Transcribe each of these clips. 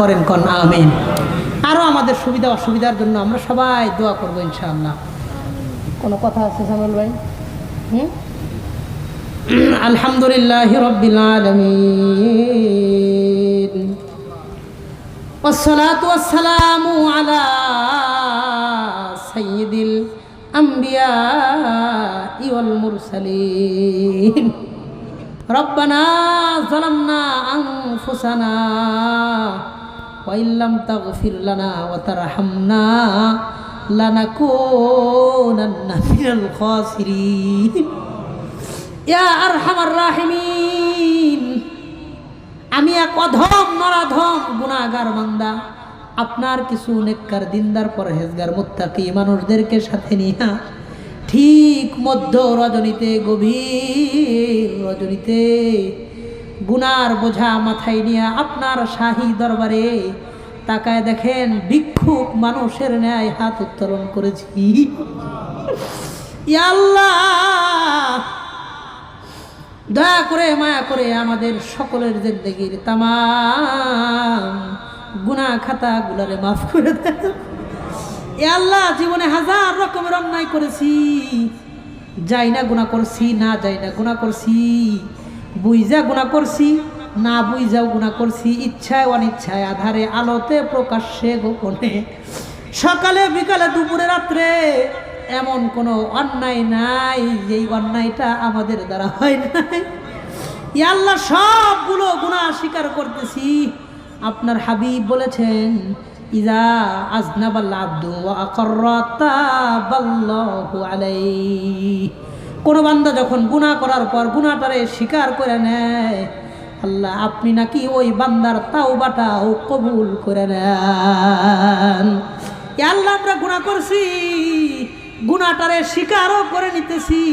করেন কন আমিন আরও আমাদের সুবিধা অসুবিধার জন্য আমরা সবাই দোয়া করবো ইনশাআল্লাহ কোনো কথা আছে সামল ভাই হুম আলহামদুলিল্লাহ রব্বিল আলামিন والصلاة والسلام على سيد الأنبياء والمرسلين ربنا ظلمنا أنفسنا ওয়াইল্লাম তাগফির লানা ওয়া তারহামনা লানাকুনান্না মিনাল খাসিরিন। ইয়া আরহামার রাহিমিন। আমি এক অধম নরাধম গুণাগার বান্দা। আপনার কিছু নেককার দিনদার পরহেজগার মুত্তাকি মানুষদেরকে সাথে নিয়ে ঠিক মধ্য রজনীতে, গভীর রজনীতে গুনার বোঝা মাথায় নিয়ে আপনার শাহী দরবারে তাকায় দেখেন ভিক্ষুক মানুষের ন্যায় হাত উত্তোলন করেছি। আল্লাহ! দয়া করে, মায়া করে আমাদের সকলের জিন্দগির তাম গুনা খাতা গুলারে মাফ করে আল্লাহ, জীবনে হাজার রকমের অন্যায় করেছি। যাই না গুণা করছি, না যাই না গুণা করছি। বুঝা গুণা করছি, না বুঝাও গুণা করছি, ইচ্ছায় অনিচ্ছায় আধারে আলোতে প্রকাশ্যে গোপনে। সকালে, বিকালে, দুপুরে, রাত্রে এমন কোনো অন্যায় নাই, যেই অন্যায়টা আমাদের দ্বারা হয় নাই। আল্লাহ, সবগুলো গুণা স্বীকার করতেছি। আপনার হাবিব বলেছেন, ইজা আজনাবাল আব্দু আকর্রতা আকরাতাবাল্লাহু আলাইহি। কোন বান্দা যখন গুনাহ করার পর গুনাহটারে স্বীকার করে নেয়, আল্লাহ আপনি নাকি ওই বান্দার তাওবাটাও কবুল করে নেন। আল্লাহ আমরা গুনাহ করছি গুনাহটারে স্বীকারও করে নিতেছি।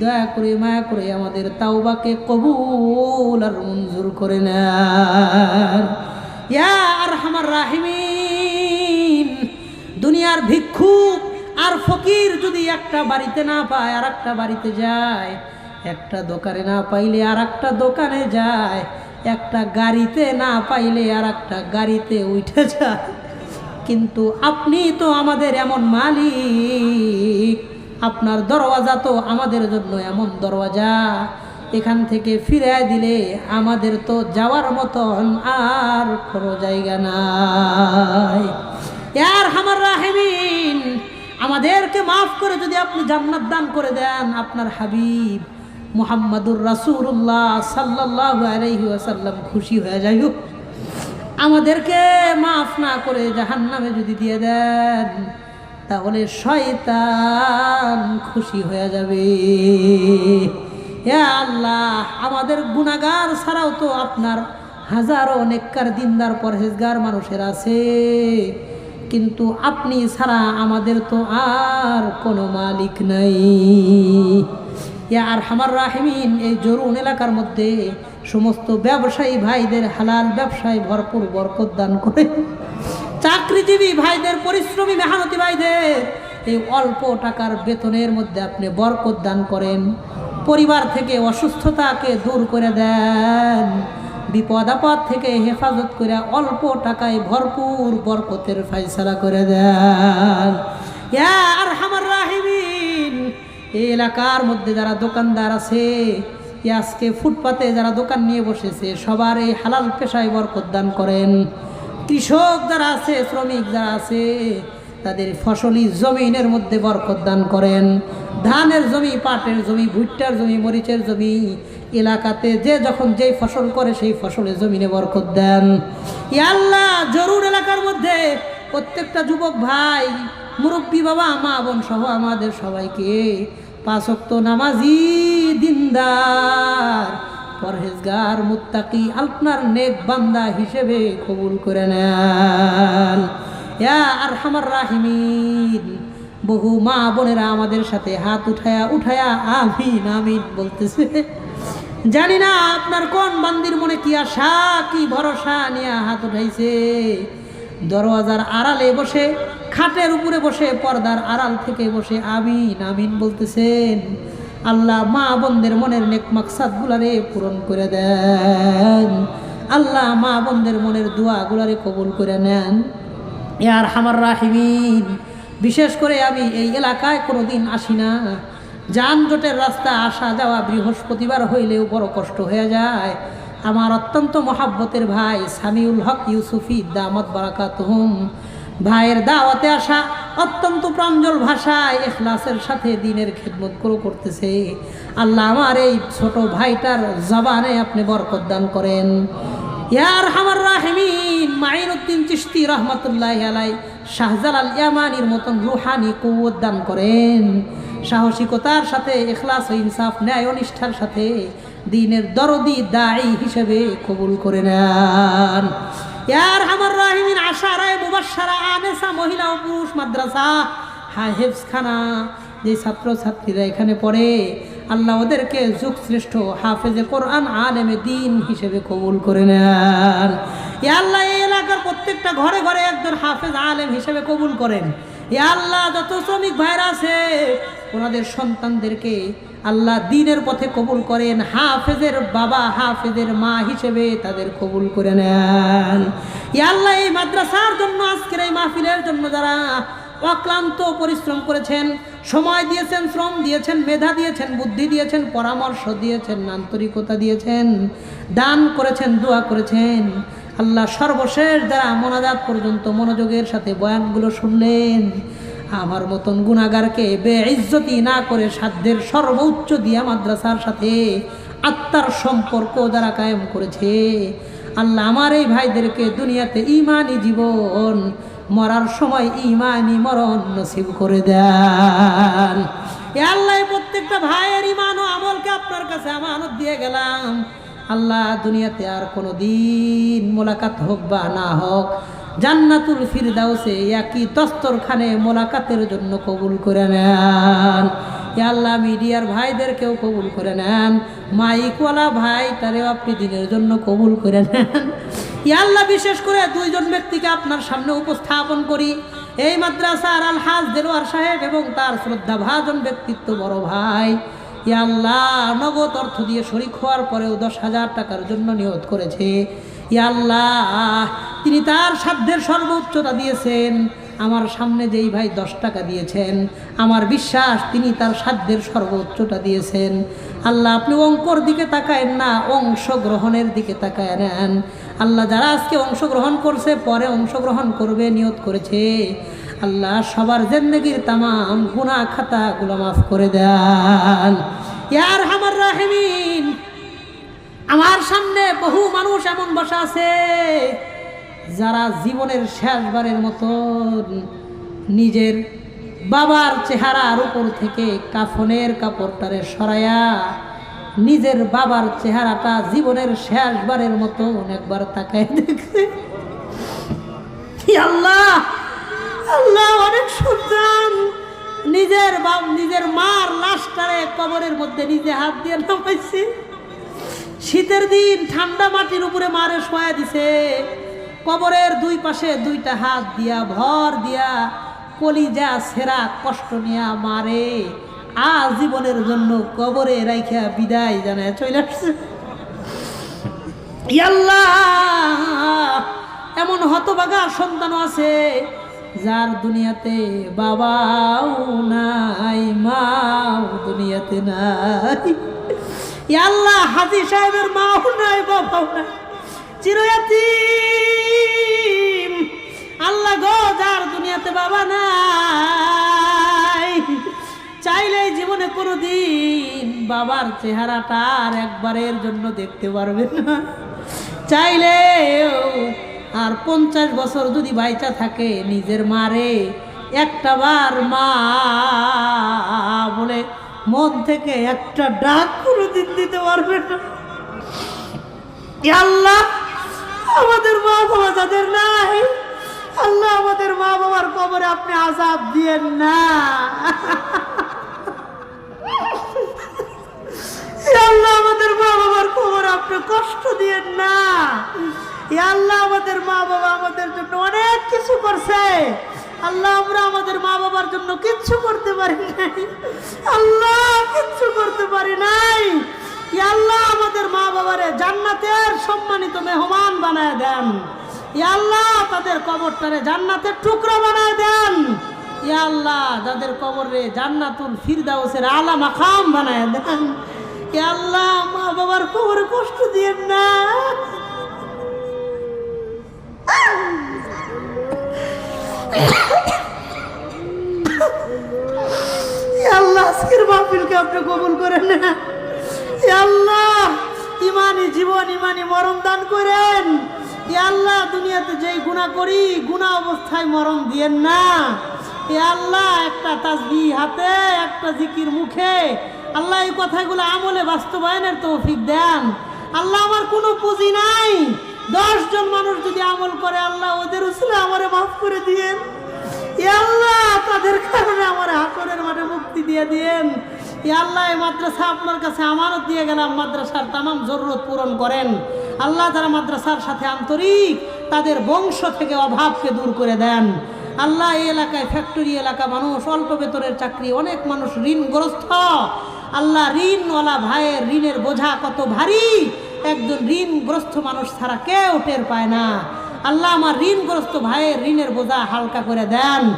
দয়া করে, মায়া করে আমাদের তাওবাকে কবুল আর মঞ্জুর করে নেন। ইয়া আরহামার রাহিমিন, দুনিয়ার ভিক্ষুক আর ফকির একটা বাড়িতে না পায় আর একটা বাড়িতে যায়। একটা দোকানে না পাইলে আর একটা দোকানে যায়। একটা গাড়িতে না পাইলে আর একটা গাড়িতে উঠে যায়। কিন্তু আপনি তো আমাদের এমন মালিক। আপনার দরওয়াজা তো আমাদের জন্য এমন দরওয়াজা। এখান থেকে ফিরে দিলে আমাদের তো যাওয়ার মতন আর কোনো জায়গা নাই। ইয়ার হামার রাহেমিন! আমাদেরকে মাফ করে যদি আপনি জান্নাত দান করে দেন, আপনার হাবিব মুহাম্মাদুর রাসূলুল্লাহ সাল্লাল্লাহু আলাইহি ওয়াসাল্লাম খুশি হয়ে যাই হোক। আমাদেরকে মাফ না করে জাহান্নামে যদি দিয়ে দেন, তাহলে শয়তান খুশি হয়ে যাবে। আল্লাহ, আমাদের গুণাগার ছাড়াও তো আপনার হাজারো নেককার দিনদার পরহেজগার মানুষের আছে। কিন্তু আপনি ছাড়া আমাদের তো আর কোনো মালিক নাই। আর হামার রাহিমিন, এই জরুন এলাকার মধ্যে সমস্ত ব্যবসায়ী ভাইদের হালাল ব্যবসায় ভরপুর বরকত দান করে। চাকরিজীবী ভাইদের, পরিশ্রমী, মেহনতি ভাইদের এই অল্প টাকার বেতনের মধ্যে আপনি বরকত দান করেন। পরিবার থেকে অসুস্থতাকে দূর করে দেন। বিপদ আপদ থেকে হেফাজত করে অল্প টাকায় ভরপুর বরকতের ফাইসলা করে দেন। আর হামার রাহিমিন, এই এলাকার মধ্যে যারা দোকানদার আছে আজকে ফুটপাতে যারা দোকান নিয়ে বসেছে, সবার এই হালাল পেশায় বরকত দান করেন। কৃষক যারা আছে, শ্রমিক যারা আছে, তাদের ফসলি জমিনের মধ্যে বরকত দান করেন। ধানের জমি, পাটের জমি, ভুট্টার জমি, মরিচের জমি এলাকাতে যে যখন যেই ফসল করে সেই ফসলে জমিনে বরকত দেন। ই আল্লাহ, জরুর এলাকার মধ্যে প্রত্যেকটা যুবক ভাই, মুরব্বী বাবা, মা, বোন সহ আমাদের সবাইকে পাঁচক্ত নামাজি দিনদার, পরহেজগার, মুত্তাকি আপনার নেক বান্দা হিসেবে কবুল করে নেন। আর হামার রাহিমিন, বহু মা বোনেরা আমাদের সাথে হাত উঠায়া উঠায়া আমিন আমিন বলতেছে। জানি না আপনার কোন বান্দির মনে কি আশা, কি ভরসা নিয়ে হাত উঠাইছে। দরওয়াজার আড়ালে বসে, খাটের উপরে বসে, পর্দার আড়াল থেকে বসে, আমিন আমিন বলতেছেন। আল্লাহ মা বোনদের মনের নেক মাকসাদ গুলারে পূরণ করে দেন। আল্লাহ মা বোনদের মনের দোয়াগুলারে কবুল করে নেন। ইয়ার হামার রাহিমিন, বিশেষ করে আমি এই এলাকায় কোনো দিন আসি না। যানজটের রাস্তা আসা যাওয়া বৃহস্পতিবার হইলেও বড় কষ্ট হয়ে যায়। আমার অত্যন্ত মহাব্বতের ভাই সামিউল হক ইউসুফি, দামত বারাকাত হুম ভাইয়ের দাওয়াতে আসা অত্যন্ত প্রাঞ্জল ভাষায় এখলাসের সাথে দিনের খেদমত করে করতেছে। আল্লাহ আমার এই ছোট ভাইটার জবানে আপনি বরকত দান করেন। ইয়ার হামার রাহিমিন মাইন উদ্দিন চিস্তি রহমতুল্লাহ আলাই শাহজালাল ইয়ামানির মতন রুহানি কৌয়ত দান করেন। সাহসিকতার সাথে, এখলাস ও ইনসাফ, ন্যায় অনিষ্ঠার সাথে দিনের দরদি দায়ী হিসেবে কবুল করে নেন। ইয়ার হামার রাহিমিন আশারায় মুবাসারা আনেসা, মহিলা ও পুরুষ মাদ্রাসা হা হেফসখানা যে ছাত্র ছাত্রীরা এখানে পড়ে, আল্লাহ ওদেরকে যুগ শ্রেষ্ঠ হাফেজে কোরআন, আলেমে দিন হিসেবে কবুল করে নেন। এ আল্লাহ, এই এলাকার প্রত্যেকটা ঘরে ঘরে একজন হাফেজ আলেম হিসেবে কবুল করেন। এ আল্লাহ, যত শ্রমিক ভাইরা আছে ওনাদের সন্তানদেরকে আল্লাহ দিনের পথে কবুল করেন, হাফেজের বাবা, হাফেজের মা হিসেবে তাদের কবুল করে নেন। আল্লাহ, এই মাদ্রাসার জন্য, আজকের এই মাহফিলের জন্য যারা অক্লান্ত পরিশ্রম করেছেন, সময় দিয়েছেন, শ্রম দিয়েছেন, মেধা দিয়েছেন, বুদ্ধি দিয়েছেন, পরামর্শ দিয়েছেন, আন্তরিকতা দিয়েছেন, দান করেছেন, দোয়া করেছেন, আল্লাহ সর্বশেষ যারা মোনাজাত পর্যন্ত মনোযোগের সাথে বয়ানগুলো শুনলেন আমার মতন গুণাগারকে বে ইজ্জতি না করে সাধ্যের সর্বোচ্চ দিয়া মাদ্রাসার সাথে আত্মার সম্পর্ক যারা কায়েম করেছে। আল্লাহ আমার এই ভাইদেরকে দুনিয়াতে ইমানি জীবন, মরার সময় ইমানি মরণ নসিব করে দেন। আল্লাহ প্রত্যেকটা ভাইয়ের ইমান ও আমলকে আপনার কাছে আমানত দিয়ে গেলাম। আল্লাহ, দুনিয়াতে আর কোনো দিন মোলাকাত হোক বা না হোক জান্নাতুল ফিরদাউসে একই দস্তরখানে মোলাকাতের জন্য কবুল করে নেন। আল্লাহ মিডিয়ার ভাইদেরকেও কবুল করে নেন। মাইকওয়ালা ভাই, তারেও আপনি দিনের জন্য কবুল করে নেন। ই আল্লাহ বিশেষ করে দুইজন ব্যক্তিকে আপনার সামনে উপস্থাপন করি। এই মাদ্রাসার আলহাজ দেলোয়ার সাহেব এবং তার শ্রদ্ধা ভাজন ব্যক্তিত্ব বড় ভাই। ই আল্লাহ নগদ অর্থ দিয়ে শরিক হওয়ার পরেও দশ হাজার টাকার জন্য নিয়োগ করেছে। আল্লাহ, তিনি তার সাধ্যের সর্বোচ্চতা দিয়েছেন। আমার সামনে যেই ভাই দশ টাকা দিয়েছেন, আমার বিশ্বাস তিনি তার সাধ্যের সর্বোচ্চটা দিয়েছেন। আল্লাহ, আপনি অঙ্কর দিকে তাকায়েন না, অংশগ্রহণের দিকে তাকায় নেন। আল্লাহ, যারা আজকে অংশগ্রহণ করছে, পরে অংশগ্রহণ করবে, নিয়ত করেছে। আল্লাহ, সবার জেন্দেগির তামাম গুণা খাতাগুলো মাফ করে দেন। ইয়ার হামার রাহিমিন আমার সামনে বহু মানুষ এমন বসা আছে, যারা জীবনের শেষবারের মতন নিজের বাবার চেহারার উপর থেকে কাফনের কাপড়টারে সরায়া নিজের বাবার চেহারাটা জীবনের শেষবারের মতো অনেকবার তাকায় দেখছে আল্লাহ আল্লাহ অনেক সন্তান নিজের নিজের মার লাশটারে কবরের মধ্যে নিজে হাত দিয়ে নামাইছে। শীতের দিন ঠান্ডা মাটির উপরে মারে শোয়া দিছে। কবরের দুই পাশে দুইটা হাত দিয়া, ভর দিয়া, কলিজা সেরা কষ্ট নিয়া মারে। আজীবনের জন্য কবরে রাইখা বিদায় জানায় চলে আসছে। এমন হতবাগা সন্তান আছে যার দুনিয়াতে বাবাও নাই, মাও দুনিয়াতে নাই। আল্লাহ, হাজি সাহেবের মাও নাই বাবাও নাই। চিরয়াতিম। আল্লাহ গো, যার দুনিয়াতে বাবা নাই চাইলে জীবনে কোনোদিন বাবার চেহারাটা আর একবারের জন্য দেখতে পারবেন না। চাইলে আর পঞ্চাশ বছর যদি বাইচা থাকে, নিজের মারে একটা বার মা বলে, মন থেকে একটা ডাক কোনোদিন দিতে পারবে না। আল্লাহ, আমাদের মা বাবা যাদের নাই, আল্লাহ আমাদের মা বাবার কবরে আপনি আজাব দিয়েন না। আল্লাহ, আমাদের মা বাবার খবর আপনি কষ্ট দিয়েন না। আল্লাহ, আমাদের মা বাবা আমাদের জন্য অনেক কিছু করছে। আল্লাহ, আমরা আমাদের মা বাবার জন্য কিচ্ছু করতে পারি নাই। আল্লাহ, কিচ্ছু করতে পারি নাই। আল্লাহ, আমাদের মা বাবারে জান্নাতের সম্মানিত মেহমান বানায় দেন। আল্লাহ, তাদের কবরটারে জান্নাতের টুকরা বানায় দেন। আল্লাহ যাদের কবরে জান্নাতুল ফিরদাউসের আলা মাকাম বানায় দেন। আল্লাহ, মা বাবার কবরে কষ্ট দিয়েন না। আল্লাহ, আজকের মাহফিলকে আপনি কবুল করেন না। আল্লাহ, ইমানি জীবন, ইমানি মরণ দান করেন। আল্লাহ, দুনিয়াতে যেই গুণা করি গুণা অবস্থায় মরণ দিয়েন না। আল্লাহ, একটা তাসবি হাতে, একটা জিকির মুখে। আল্লাহ এই কথাগুলো আমলে বাস্তবায়নের তৌফিক দেন। আল্লাহ আমার কোনো পুঁজি নাই। দশ জন মানুষ যদি আমল করে, আল্লাহ ওদের উসলে আমারে মাফ করে দিয়েন। আল্লাহ তাদের কারণে আমার হাসরের মাঠে মুক্তি দিয়ে দিয়েন। আল্লাহ মাদ্রাসা আপনার কাছে আমানত দিয়ে গেলাম মাদ্রাসার তামাম জরুরত পূরণ করেন। আল্লাহ যারা মাদ্রাসার সাথে আন্তরিক তাদের বংশ থেকে অভাবকে দূর করে দেন। আল্লাহ এই এলাকায় ফ্যাক্টরি এলাকা মানুষ, অল্প বেতনের চাকরি, অনেক মানুষ ঋণগ্রস্ত। আল্লাহ ঋণওয়ালা ভাইয়ের ঋণের বোঝা কত ভারী। একজন ঋণগ্রস্ত মানুষ ছাড়া কেউ টের পায় না। আল্লাহ আমার ঋণগ্রস্ত ভাইয়ের ঋণের বোঝা হালকা করে দেন।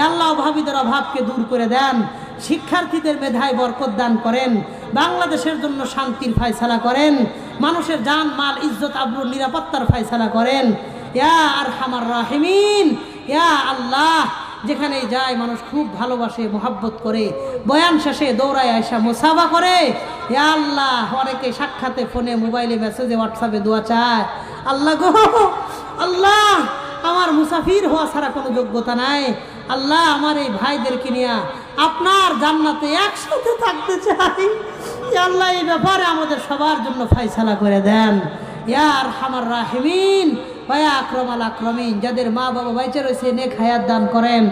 আল্লাহ অভাবীদের অভাবকে দূর করে দেন। শিক্ষার্থীদের মেধায় বরকত দান করেন। বাংলাদেশের জন্য শান্তির ফায়সালা করেন। মানুষের জান মাল, ইজ্জত, আব্রুর নিরাপত্তার ফায়সালা করেন। ইয়া আর হামার রাহিমিন, ইয়া আল্লাহ। যেখানে যায়, মানুষ খুব ভালোবাসে, মোহাব্বত করে। বয়ান শেষে দৌড়ায় আসা মোসাফা করে। ইয়া আল্লাহ, অনেকে সাক্ষাতে ফোনে, মোবাইলে, মেসেজে, হোয়াটসঅ্যাপে দোয়া চায়। আল্লাহ গো, আল্লাহ, আমার মুসাফির হওয়া ছাড়া কোনো যোগ্যতা নাই। আল্লাহ, আমার এই ভাইদেরকে নিয়ে আপনার জান্নাতে একসাথে থাকতে চাই। আল্লাহ, এই ব্যাপারে আমাদের সবার জন্য ফাইসালা করে দেন। ইয়ার হামার রাহিমিন। ভায়া আক্রম আল আক্রমিন, যাদের মা বাবা বাইচে রয়েছে, নেক হায়াত দান করেন।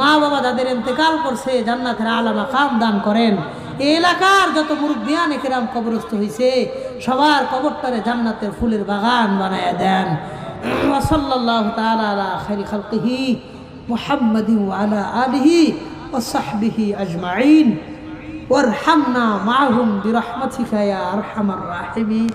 মা বাবা যাদের এন্তেকাল করছে, জান্নাতের আলামা খাম দান করেন। এই এলাকার যত মুরব্বিয়ান একেরাম কবরস্থ হয়েছে সবার কবরটারে জান্নাতের ফুলের বাগান বানায় দেন। ওসল্লাহ তালা খারি খালকিহি মোহাম্মদি আলা আলহি ওসাহবিহি আজমাইন। ওর ওরহামনা মাহুম বিরহমতিকা আর হামার রাহিমিন।